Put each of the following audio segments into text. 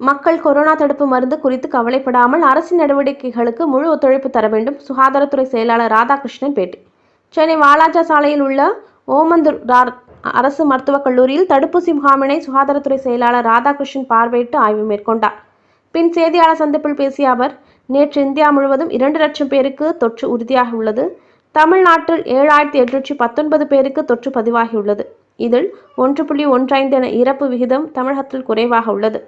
மக்கள் கொரோனா தடுப்பு மருந்து குறித்து கவலைப்படாமல் அரசின் நடவடிக்கைகளுக்கு முழு ஒத்துழைப்பு தர வேண்டும். சுகாதாரத்துறை செயலாளர் ராதாகிருஷ்ணன் பேட்டி. சென்னை வாலாஜா சாலையில் உள்ள ஓமந்தூர் ரார் அரசு மருத்துவக் கல்லூரியில் தடுப்பூசி முகாமினை சுகாதாரத்துறை செயலாளர் ராதாகிருஷ்ணன் பார்வையிட்டு ஆய்வு மேற்கொண்டார். பின் செய்தியாளர் சந்திப்பில் பேசிய அவர் நேற்று இந்தியா முழுவதும் இரண்டு லட்சம் பேருக்கு தொற்று உறுதியாக உள்ளது. தமிழ்நாட்டில் ஏழாயிரத்தி எட்நூற்றி பத்தொன்பது பேருக்கு தொற்று பதிவாகியுள்ளது இதில் ஒன்று புள்ளி ஒன்றைந்து என இறப்பு விகிதம் தமிழகத்தில் குறைவாக உள்ளது.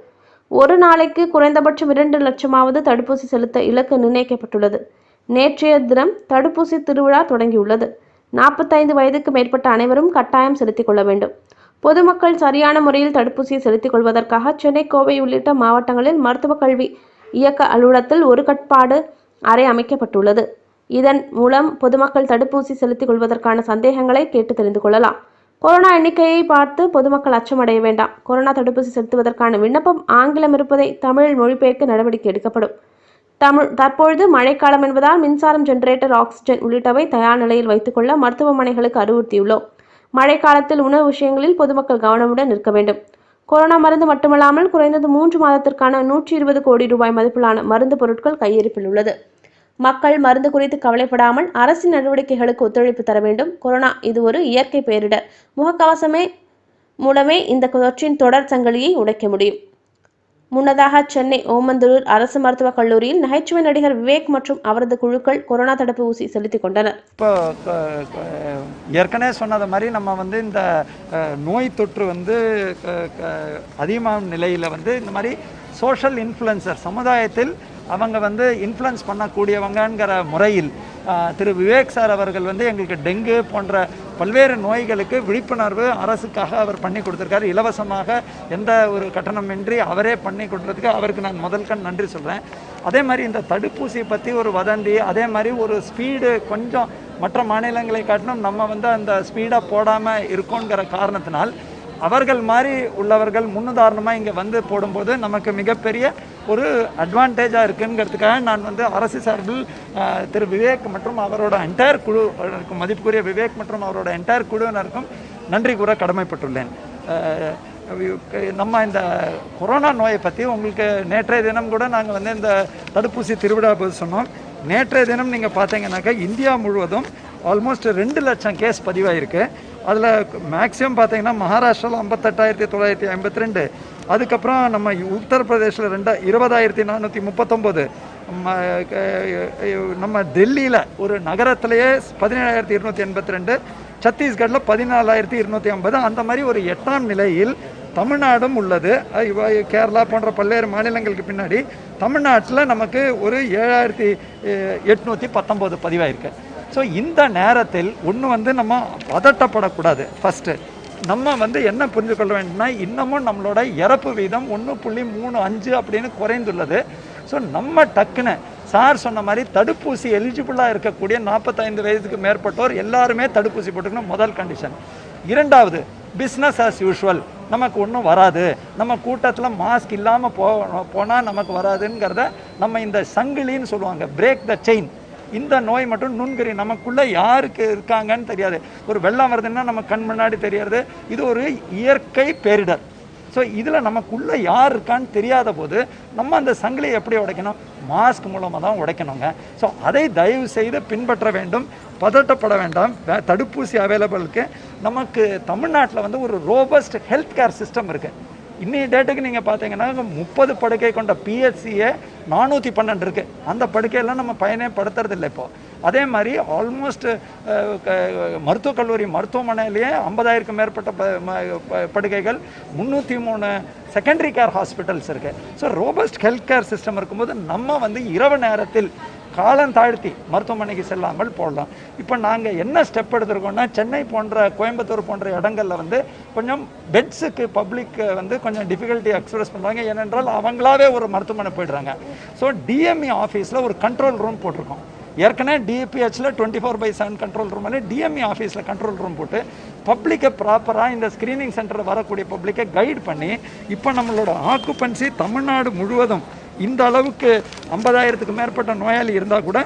ஒரு நாளைக்கு குறைந்தபட்சம் இரண்டு லட்சமாவது தடுப்பூசி செலுத்த இலக்கு நிர்ணயிக்கப்பட்டுள்ளது. நேற்றைய தினம் தடுப்பூசி திருவிழா தொடங்கியுள்ளது. நாற்பத்தைந்து வயதுக்கு மேற்பட்ட அனைவரும் கட்டாயம் செலுத்திக் கொள்ள வேண்டும். பொதுமக்கள் சரியான முறையில் தடுப்பூசியை செலுத்திக் கொள்வதற்காக சென்னை கோவை உள்ளிட்ட மாவட்டங்களில் மருத்துவக் கல்வி இயக்க அலுவலகத்தில் ஒரு கட்பாடு அறை அமைக்கப்பட்டுள்ளது. இதன் மூலம் பொதுமக்கள் தடுப்பூசி செலுத்திக் கொள்வதற்கான சந்தேகங்களை கேட்டு தெரிந்து கொள்ளலாம். கொரோனா எண்ணிக்கையை பார்த்து பொதுமக்கள் அச்சமடைய வேண்டாம். கொரோனா தடுப்பூசி செலுத்துவதற்கான விண்ணப்பம் ஆங்கிலம் இருப்பதை தமிழில் மொழிபெயர்க்க நடவடிக்கை எடுக்கப்படும். தமிழ் தற்பொழுது மழைக்காலம் என்பதால் மின்சாரம் ஜெனரேட்டர் ஆக்சிஜன் உள்ளிட்டவை தயார் நிலையில் வைத்துக்கொள்ள மருத்துவமனைகளுக்கு அறிவுறுத்தியுள்ளோம். மழைக்காலத்தில் உணவு விஷயங்களில் பொதுமக்கள் கவனமுடன் இருக்க வேண்டும். கொரோனா மருந்து மட்டுமல்லாமல் குறைந்தது மூன்று மாதத்திற்கான நூற்றி இருபது கோடி ரூபாய் மதிப்பிலான மருந்து பொருட்கள் கையிருப்பில் உள்ளது. மக்கள் மருந்து குறித்து கவலைப்படாமல் அரசின் நடவடிக்கைகளுக்கு ஒத்துழைப்பு தர வேண்டும். கொரோனா இது ஒரு இயற்கை பேரிடர் முகக்கவசமே மூலமே இந்த தொற்றின் தொடர் சங்கிலியை உடைக்க முடியும். முன்னதாக சென்னை ஓமந்தூர் அரசு மருத்துவக் கல்லூரியில் நகைச்சுவை நடிகர் விவேக் மற்றும் அவரது குழுக்கள் கொரோனா தடுப்பு ஊசி செலுத்திக் கொண்டனர். இப்போ ஏற்கனவே சொன்னது மாதிரி நம்ம வந்து இந்த நோய் தொற்று வந்து அதிகமான நிலையில் வந்து இந்த மாதிரி சோஷியல் இன்ஃப்ளூயன்சர் சமுதாயத்தில் அவங்க வந்து இன்ஃப்ளூயன்ஸ் பண்ணக்கூடியவங்கிற முறையில் திரு விவேக் சார் அவர்கள் வந்து எங்களுக்கு டெங்கு போன்ற பல்வேறு நோய்களுக்கு விழிப்புணர்வு அரசுக்காக அவர் பண்ணி கொடுத்துருக்காரு. இலவசமாக எந்த ஒரு கட்டணமின்றி அவரே பண்ணி கொடுத்ததுக்கு அவருக்கு நான் முதல் கண் நன்றி சொல்கிறேன் அதே மாதிரி இந்த தடுப்பூசி பற்றி ஒரு வதந்தி அதே மாதிரி ஒரு ஸ்பீடு கொஞ்சம் மற்ற மாநிலங்களை காட்டிலும் நம்ம வந்து அந்த ஸ்பீடாக போடாமல் இருக்கோங்கிற காரணத்தினால் அவர்கள் மாதிரி உள்ளவர்கள் முன்னுதாரணமாக இங்கே வந்து போடும்போது நமக்கு மிகப்பெரிய ஒரு அட்வான்டேஜாக இருக்குங்கிறதுக்காக நான் வந்து அரசு சார்பில் திரு விவேக் மற்றும் அவரோட என்டையர் குழு மதிப்புக்குரிய விவேக் மற்றும் அவரோட என்டையர் குழுவினருக்கும் நன்றி கூற கடமைப்பட்டுள்ளேன். நம்ம இந்த கொரோனா நோயை பற்றி உங்களுக்கு நேற்றைய தினம் கூட நாங்கள் வந்து இந்த தடுப்பூசி திருவிழா போது சொன்னோம். நேற்றைய தினம் நீங்கள் பார்த்தீங்கன்னாக்கா இந்தியா முழுவதும் ஆல்மோஸ்ட் ரெண்டு லட்சம் கேஸ் பதிவாயிருக்கு. அதில் மேக்ஸிமம் பார்த்தீங்கன்னா மகாராஷ்டிராவில் ஐம்பத்தெட்டாயிரத்தி தொள்ளாயிரத்தி ஐம்பத்தி ரெண்டு அதுக்கப்புறம் நம்ம உத்தரப்பிரதேசில் ரெண்டா இருபதாயிரத்தி நானூற்றி முப்பத்தொம்போது. நம்ம டெல்லியில் ஒரு நகரத்திலேயே பதினேழாயிரத்தி இருநூற்றி எண்பத்தி ரெண்டு சத்தீஸ்கரில் பதினாலாயிரத்தி இருநூற்றி ஐம்பது அந்த மாதிரி ஒரு எட்டாம் நிலையில் தமிழ்நாடும் உள்ளது. கேரளா போன்ற பல்வேறு மாநிலங்களுக்கு பின்னாடி தமிழ்நாட்டில் நமக்கு ஒரு ஏழாயிரத்தி எட்நூற்றி பத்தொம்போது பதிவாயிருக்கு. ஸோ இந்த நேரத்தில் ஒன்று வந்து நம்ம பதட்டப்படக்கூடாது. ஃபஸ்ட்டு நம்ம வந்து என்ன புரிந்து கொள்ள வேண்டும்னா இன்னமும் நம்மளோட இறப்பு வீதம் ஒன்று புள்ளி மூணு அஞ்சு அப்படின்னு குறைந்துள்ளது. ஸோ நம்ம டக்குன்னு சார் சொன்ன மாதிரி தடுப்பூசி எலிஜிபிளாக இருக்கக்கூடிய நாற்பத்தைந்து வயதுக்கு மேற்பட்டோர் எல்லாருமே தடுப்பூசி போட்டுக்கணும் முதல் கண்டிஷன் இரண்டாவது பிஸ்னஸ் ஆஸ் யூஷுவல் நமக்கு ஒன்றும் வராது. நம்ம கூட்டத்தில் மாஸ்க் இல்லாமல் போ போனால் நமக்கு வராதுங்கிறத நம்ம இந்த சங்கிலின்னு சொல்லுவாங்க பிரேக் த செயின் இந்த நோய் மட்டும் நுண்கறி நமக்குள்ளே யாருக்கு இருக்காங்கன்னு தெரியாது. ஒரு வெள்ளம் வருதுன்னா நம்ம கண் முன்னாடி தெரியறது இது ஒரு இயற்கை பேரிடர். ஸோ இதில் நமக்குள்ளே யார் இருக்கான்னு தெரியாத போது நம்ம அந்த சங்கிலியை எப்படி உடைக்கணும்? மாஸ்க் மூலமாக தான் உடைக்கணுங்க. ஸோ அதை தயவு செய்து பின்பற்ற வேண்டும். பதட்டப்பட வேண்டாம். வே- தடுப்பூசி அவைலபிளுக்கு நமக்கு தமிழ்நாட்டில் வந்து ஒரு ரோபஸ்ட் ஹெல்த் கேர் சிஸ்டம் இருக்குது இன்னைய டேட்டுக்கு நீங்கள் பார்த்தீங்கன்னா முப்பது படுக்கை கொண்ட பிஎஸ்சியே நானூற்றி பன்னெண்டு இருக்குது அந்த படுக்கையெல்லாம் நம்ம பயனே படுத்துறதில்லை இப்போது அதே மாதிரி ஆல்மோஸ்ட் மருத்துவக் கல்லூரி மருத்துவமனையிலேயே ஐம்பதாயிரக்கும் மேற்பட்ட ப- ம- படுக்கைகள் முந்நூற்றி மூணு செகண்டரி கேர் ஹாஸ்பிட்டல்ஸ் இருக்குது so robust health care system இருக்கும்போது நம்ம வந்து இரவு நேரத்தில் காலம் தாழ்த்தி மருத்துவமனைக்கு செல்லாமல் போடலாம். இப்போ நாங்கள் என்ன ஸ்டெப் எடுத்திருக்கோம்னா சென்னை போன்ற கோயம்புத்தூர் போன்ற இடங்களில் வந்து கொஞ்சம் பெட்ஸுக்கு பப்ளிக்கு வந்து கொஞ்சம் டிஃபிகல்ட்டி எக்ஸ்பிரஸ் பண்ணுறாங்க ஏனென்றால் அவங்களாவே ஒரு மருத்துவமனை போயிடுறாங்க. ஸோ டிஎம்இ ஆஃபீஸில் ஒரு கண்ட்ரோல் ரூம் போட்டிருக்கோம். ஏற்கனவே டிபிஹெச்சில் twenty four by seven control room DME ஆஃபீஸில் கண்ட்ரோல் ரூம் போட்டு பப்ளிக்கை ப்ராப்பராக இந்த ஸ்க்ரீனிங் சென்டர் வரக்கூடிய பப்ளிக்கை கைட் பண்ணி இப்போ நம்மளோட ஆக்குப்பன்சி தமிழ்நாடு முழுவதும் இந்த அளவுக்கு ஐம்பதாயிரத்துக்கு மேற்பட்ட நோயாளி இருந்தால் கூட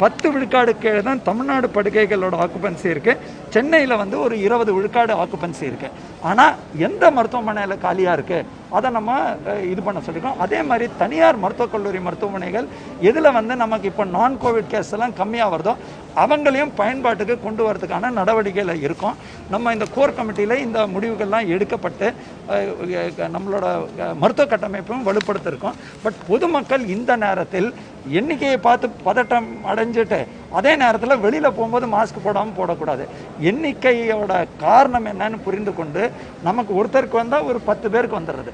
பத்து விழுக்காடு கீழே தான் தமிழ்நாடு படுக்கைகளோட ஆக்குபன்சி இருக்குது சென்னையில் வந்து ஒரு இருபது விழுக்காடு ஆக்குபன்சி இருக்குது ஆனால் எந்த மருத்துவமனையில் காலியாக இருக்குது அதை நம்ம இது பண்ண சொல்லியிருக்கோம் அதே மாதிரி தனியார் மருத்துவக் கல்லூரி மருத்துவமனைகள் எதில் வந்து நமக்கு இப்போ நான் கோவிட் கேஸ் எல்லாம் கம்மியாக வருதோ அவங்களையும் பயன்பாட்டுக்கு கொண்டு வரதுக்கான நடவடிக்கையில் இருக்கும். நம்ம இந்த கோர் கமிட்டியில் இந்த முடிவுகள்லாம் எடுக்கப்பட்டு நம்மளோட மருத்துவ கட்டமைப்பும் வலுப்படுத்திருக்கோம். பட் பொதுமக்கள் இந்த நேரத்தில் எண்ணிக்கையை பார்த்து பதட்டம் அடைஞ்சிட்டு அதே நேரத்தில் வெளியில் போகும்போது மாஸ்க் போடாமல் போடக்கூடாது. எண்ணிக்கையோட காரணம் என்னன்னு புரிந்து கொண்டு நமக்கு ஒருத்தருக்கு வந்தால் ஒரு பத்து பேருக்கு வந்துடுறது.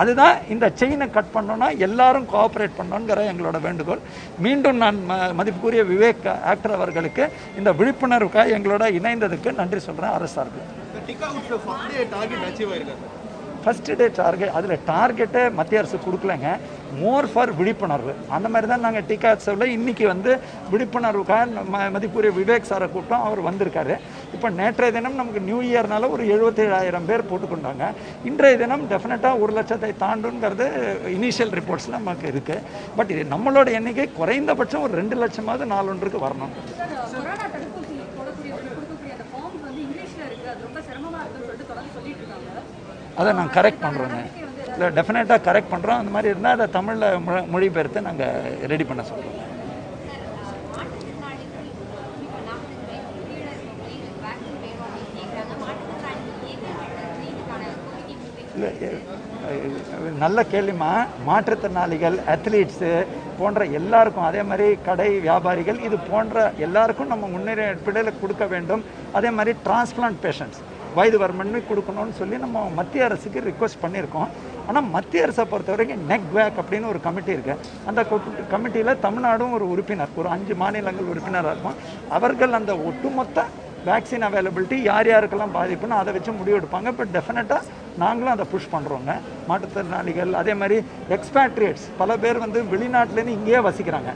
அதுதான் இந்த செயினை கட் பண்ணோன்னா எல்லாரும் கோஆப்ரேட் பண்ணணுங்கிற எங்களோட வேண்டுகோள். மீண்டும் நான் ம மதிப்புக்குரிய விவேக் ஆக்டர் அவர்களுக்கு இந்த விழிப்புணர்வுக்காக எங்களோட இணைந்ததுக்கு நன்றி சொல்கிறேன் அரசு சார்பில். ஃபஸ்ட்டு டே டார்கெட் அதில் டார்கெட்டை மத்திய அரசு கொடுக்கலங்க. மோர் ஃபார் விழிப்புணர்வு. அந்த மாதிரி தான் நாங்கள் டீக்கா செவ்வில் இன்றைக்கி வந்து விழிப்புணர்வுக்காக மதிப்புரிய விவேக் சாரை கூப்பிட்டோம். அவர் வந்திருக்காரு. இப்போ நேற்றைய தினம் நமக்கு நியூ இயர்னால ஒரு எழுபத்தேழாயிரம் பேர் போட்டுக்கொண்டாங்க. இன்றைய தினம் டெஃபினட்டாக ஒரு லட்சத்தை தாண்டுங்கிறது இனிஷியல் ரிப்போர்ட்ஸில் நமக்கு இருக்குது பட் இது நம்மளோட எண்ணிக்கை குறைந்தபட்சம் ஒரு ரெண்டு லட்சமாவது நாலொன்றுக்கு வரணும் கொரோனா தடுப்பூசி போடக்கூடிய கொடுக்கக்கூடிய அந்த ஃபார்ம்ஸ் வந்து இங்கிலீஷ்ல இருக்கு அது ரொம்ப சிரமமா இருக்குன்னு சொல்லிட்டு தொடர்ந்து சொல்லிட்டு இருக்காங்க அதை நாங்கள் கரெக்ட் பண்ணுறோங்க இல்லை டெஃபினட்டாக கரெக்ட் பண்ணுறோம் அந்த மாதிரி இருந்தால் அதை தமிழில் மொ மொழிபெயர்த்து நாங்கள் ரெடி பண்ண சொல்கிறோம் இல்லை நல்ல கேள்விமா மாற்றுத்திறனாளிகள் அத்லீட்ஸு போன்ற எல்லாருக்கும் அதே மாதிரி கடை வியாபாரிகள் இது போன்ற எல்லாருக்கும் நம்ம முன்னேற்பிடையில் கொடுக்க வேண்டும். அதே மாதிரி டிரான்ஸ்பிளான்ட் பேஷண்ட்ஸ் வயது வரம்பன்மை கொடுக்கணும்னு சொல்லி நம்ம மத்திய அரசுக்கு ரிக்வஸ்ட் பண்ணியிருக்கோம். ஆனால் மத்திய அரசை பொறுத்த வரைக்கும் நெக் வேக் அப்படின்னு ஒரு கமிட்டி இருக்குது அந்த கமிட்டியில் தமிழ்நாடும் ஒரு உறுப்பினர் ஒரு அஞ்சு மாநிலங்கள் உறுப்பினராக இருக்கும். அவர்கள் அந்த ஒட்டுமொத்த வேக்சின் அவைலபிலிட்டி யார் யாருக்கெல்லாம் பாதிப்புன்னு அதை வச்சு முடிவு எடுப்பாங்க. பட் டெஃபினட்டாக நாங்களும் அதை புஷ் பண்ணுறோங்க மாற்றுத்திறனாளிகள் அதே மாதிரி எக்ஸ்பேட்ரியேட்ஸ் பல பேர் வந்து வெளிநாட்டிலேருந்து இங்கேயே வசிக்கிறாங்க.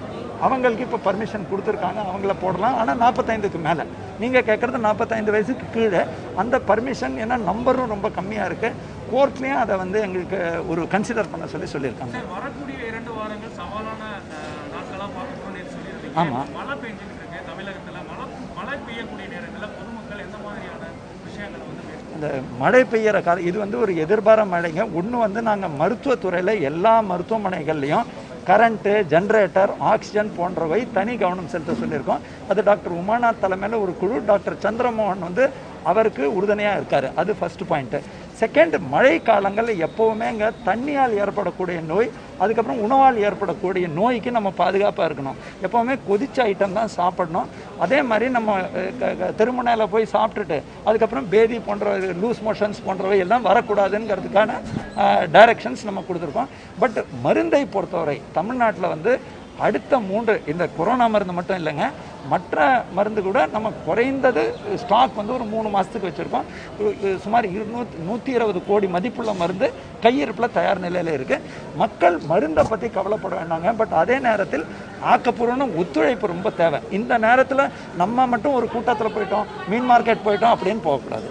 அவங்களுக்கு இப்போ பர்மிஷன் கொடுத்துருக்காங்க அவங்கள போடலாம். ஆனால் நாற்பத்தைந்துக்கு மேலே. நீங்கள் கேட்குறது நாற்பத்தைந்து வயசுக்கு கீழே. அந்த பர்மிஷன் ஏன்னா நம்பரும் ரொம்ப கம்மியாக இருக்குது கோர்ட்லேயும் அதை வந்து எங்களுக்கு ஒரு கன்சிடர் பண்ண சொல்லி சொல்லியிருக்காங்க. வரக்கூடிய இரண்டு வாரங்கள் சவாலான நாட்களா பார்க்கணும்னு சொல்லியிருந்தீங்க ஆமா. மழை பெஞ்சிட்டு இருக்கு தமிழகத்துல மழை மழை பெய்யக்கூடிய நேரங்களில் பொதுமக்கள் எந்த மாதிரியான விஷயங்களை வந்து மேற்கொள்ளணும்? இந்த மழை பெய்கிற காலம் இது வந்து ஒரு எதிர்பார மழைங்க. ஒன்று வந்து நாங்கள் மருத்துவத்துறையில் எல்லா மருத்துவமனைகள்லையும் கரண்ட்டு ஜென்ரேட்டர் ஆக்சிஜன் போன்றவை தனி கவனம் செலுத்த சொல்லியிருக்கோம். அது டாக்டர் உமாநாத் தலைமையில் ஒரு குழு. டாக்டர் சந்திரமோகன் வந்து அவருக்கு உறுதுணையாக இருக்கார். அது ஃபஸ்ட்டு பாயிண்ட்டு செகண்ட் மழை காலங்களில் எப்போவுமே இங்கே தண்ணியால் ஏற்படக்கூடிய நோய் அதுக்கப்புறம் உணவால் ஏற்படக்கூடிய நோய்க்கு நம்ம பாதுகாப்பாக இருக்கணும். எப்போவுமே கொதிச்ச ஐட்டம் தான் சாப்பிடணும். அதே மாதிரி நம்ம திருமணையில் போய் சாப்பிட்டுட்டு அதுக்கப்புறம் பேதி போன்ற லூஸ் மோஷன்ஸ் போன்றவை எல்லாம் வரக்கூடாதுங்கிறதுக்கான டைரக்ஷன்ஸ் நம்ம கொடுத்துருக்கோம். பட் மருந்தை பொறுத்தவரை தமிழ்நாட்டில் வந்து அடுத்த மூன்று இந்த கொரோனா மருந்து மட்டும் இல்லைங்க மற்ற மருந்து கூட நம்ம குறைந்தது ஸ்டாக் வந்து ஒரு மூணு மாதத்துக்கு வச்சுருக்கோம் சுமார் இருநூத்தி நூற்றி இருபது கோடி மதிப்புள்ள மருந்து கையிருப்பில் தயார் நிலையில் இருக்குது மக்கள் மருந்தை பற்றி கவலைப்பட வேண்டாங்க. பட் அதே நேரத்தில் ஆக்கப்பூர்வமான ஒத்துழைப்பு ரொம்ப தேவை. இந்த நேரத்தில் நம்ம மட்டும் ஒரு கூட்டத்தில் போயிட்டோம் மீன் மார்க்கெட் போயிட்டோம் அப்படின்னு போகக்கூடாது.